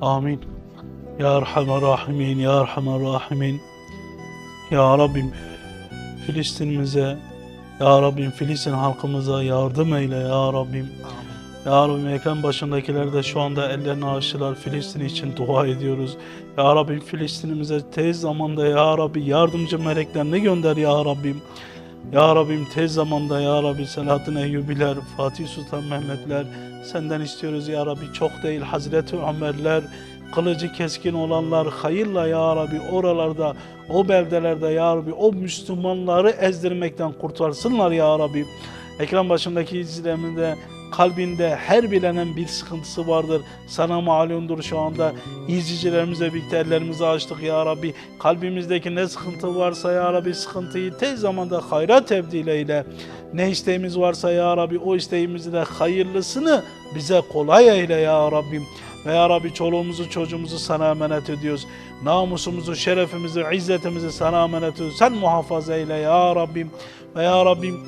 Amin. Ya Erhamer Rahimin, Ya Erhamer Rahimin. Ya Rabbim Filistinimize, Ya Rabbim Filistin halkımıza yardım eyle Ya Rabbim. Ya Rabbim ekran başındakiler de şu anda ellerini açtılar. Filistin için dua ediyoruz. Ya Rabbim Filistinimize tez zamanda Ya Rabbi yardımcı meleklerini gönder Ya Rabbim. Ya Rabbim tez zamanda Ya Rabbi Selahattin Eyyubiler, Fatih Sultan Mehmetler senden istiyoruz Ya Rabbi çok değil Hazreti Ömerler, kılıcı keskin olanlar hayırla Ya Rabbi oralarda, o beldelerde Ya Rabbi o Müslümanları ezdirmekten kurtarsınlar Ya Rabbi. Ekran başındaki izleyenimde kalbinde her bilenin bir sıkıntısı vardır. Sana malumdur şu anda. İzleyicilerimizle birlikte açtık ya Rabbi. Kalbimizdeki ne sıkıntı varsa ya Rabbi sıkıntıyı tez zamanda hayra tebdil eyle. Ne isteğimiz varsa ya Rabbi o isteğimizi de hayırlısını bize kolay eyle ya Rabbim. Ve ya Rabbi çoluğumuzu çocuğumuzu sana emanet ediyoruz. Namusumuzu, şerefimizi, izzetimizi sana emanet ediyoruz. Sen muhafaza eyle ya Rabbim. Ve ya Rabbim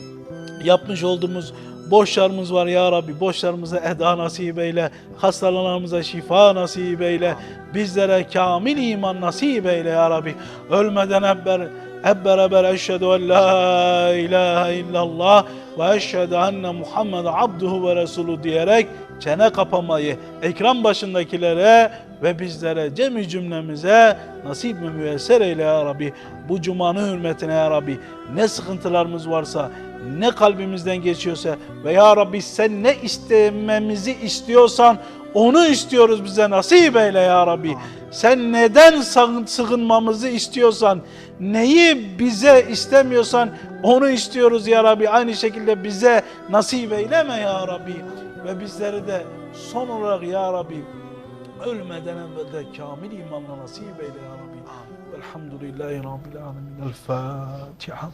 yapmış olduğumuz borçlarımız var ya Rabbi. Borçlarımıza eda nasip eyle. Hastalarımıza şifa nasip eyle. Bizlere kamil iman nasip eyle ya Rabbi. Ölmeden ber, hep beraber eşhedü en la ilahe illallah ve eşhedü enne Muhammed abduhu ve resulü diyerek çene kapamayı ekran başındakilere ve bizlere cemi cümlemize nasip ve müyesser eyle ya Rabbi. Bu cumanın hürmetine ya Rabbi ne sıkıntılarımız varsa ne kalbimizden geçiyorsa ve ya Rabbi sen ne istememizi istiyorsan onu istiyoruz bize nasip eyle ya Rabbi. Sen neden sığın- sığınmamızı istiyorsan, neyi bize istemiyorsan onu istiyoruz ya Rabbi. Aynı şekilde bize nasip eyleme ya Rabbi. Ve bizleri de son olarak ya Rabbi ölmeden evvel de kamil imanla nasip eyle ya Rabbi. Velhamdülillahi Rabbil Alemin. El Fatiha.